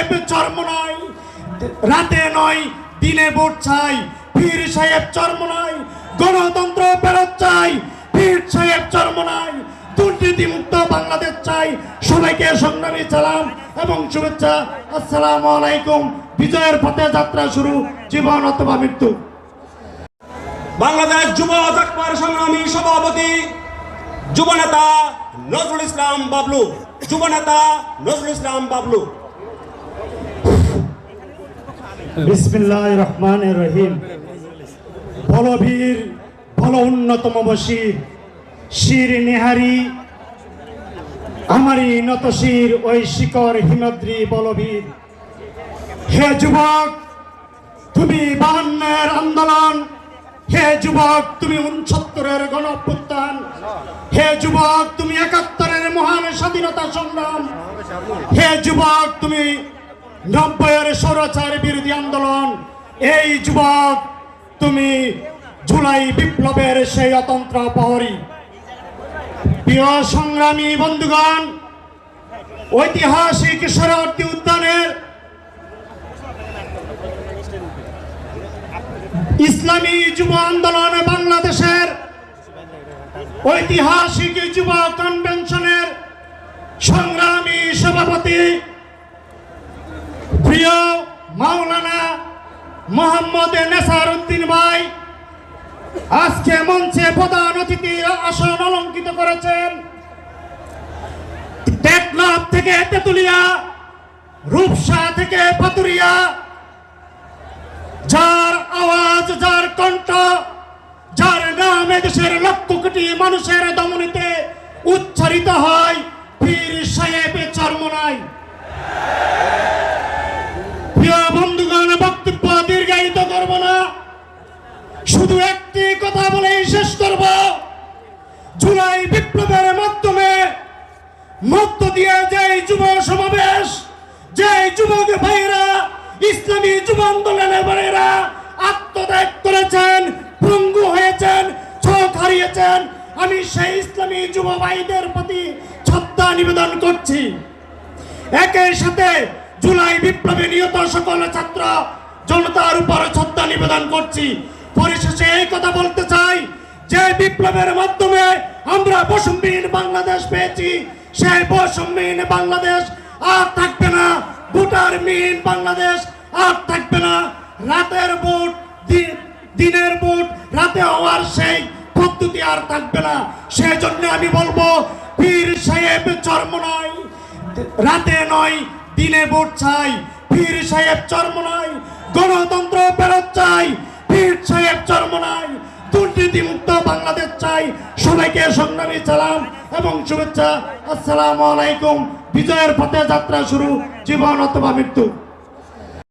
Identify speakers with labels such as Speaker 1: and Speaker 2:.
Speaker 1: সাহেব চর্ম নয়, রাতে নয়, দিনে ভোট চাই। পীর সাহেব চর্ম নয়, গণতন্ত্র ফেরত চাই। পীর সাহেব চর্ম নয় দুর্নীতি মুক্ত বাংলাদেশ চাই। সবাইকে সংগ্রামী সালাম এবং শুভেচ্ছা। আসসালামু আলাইকুম। বিজয়ের পথে যাত্রা শুরু, জীবন অথবা মৃত্যু।
Speaker 2: বাংলাদেশ যুব জাকবার সংগ্রামী সভাপতি যুবনেতা নজরুল ইসলাম বাবলু। যুবনেতা নজরুল ইসলাম বাবলু।
Speaker 1: বিসমিল্লাহ রহমান রহিম বলবীর বল উন্নতম বসির শির নেহারি। আমারই নত শির, ওই শিকর হিমদ্রি বলবীর হে যুবক, তুমি বাহান্নের আন্দোলন। হে যুবক, তুমি উনসত্তরের গণ অভ্যুত্থান হে যুবক, তুমি একাত্তরের মহান স্বাধীনতা সংগ্রাম। হে যুবক, তুমি নব্বইয়ের স্বৈরাচার বিরোধী আন্দোলন। এই যুবক, তুমি জুলাই বিপ্লবের সেই অতন্ত্র প্রহরী। প্রিয় সংগ্রামী বন্ধুগণ, ঐতিহাসিক শরণার্থী উদ্যানের ইসলামী যুব আন্দোলন বাংলাদেশের ঐতিহাসিক যুব কনভেনশনের সংগ্রামী সভাপতি প্রিয় মাওলানা মোহাম্মদ নেসার উদ্দিন ভাই আজকে মঞ্চে প্রধান অতিথির আসন অলঙ্কিত করেছেন। টেকনাফ থেকে তেতুলিয়া, রূপসা থেকে পাতুরিয়া। যার আওয়াজ, যার কণ্ঠ, যার নামে দেশের লক্ষ কোটি মানুষের দমনীতে উচ্চারিত হয়, পীর সাহেব চর্মনাই। জুলাই বিপ্লবের মাধ্যমে মধ্য দিয়ে যে যুব সমাবেশ যে যুবক ভাইরা ইসলামী যুব আন্দোলনের ভাইরা আত্মত্যাগ করেছেন পঙ্গু হয়েছেন চোখ হারিয়েছেন, আমি সেই ইসলামী যুব ভাইদের প্রতি শ্রদ্ধা নিবেদন করছি। একই সাথে জুলাই বিপ্লবে নিহত সকল ছাত্র জনতার উপর শ্রদ্ধা নিবেদন করছি। পরিশেষে এই কথা বলতে চাই, যে বিপ্লবের মাধ্যমে আমরা বসুমবিহীন বাংলাদেশ পেয়েছি। সেই বসুমবিহীন বাংলাদেশ আর থাকবে না। ভোটার মিহীন বাংলাদেশ আর থাকবে না। রাতের ভোট দিন- দিনের ভোট, রাতে হওয়ার সেই পদ্ধতি আর থাকবে না। সেই জন্য আমি বলব, পীর সাহেব চর্ম নয়, রাতে নয়, দিনে ভোট চাই। পীর সাহেব চর্ম নয়, গণতন্ত্র ফেরত চাই। পীর সাহেব চর্ম নয় দুর্নীতি মুক্ত বাংলাদেশ চাই। সবাইকে সংগ্রামী সালাম এবং শুভেচ্ছা। আসসালাম আলাইকুম। বিজয়ের পথে যাত্রা শুরু। জীবন অথবা মৃত্যু।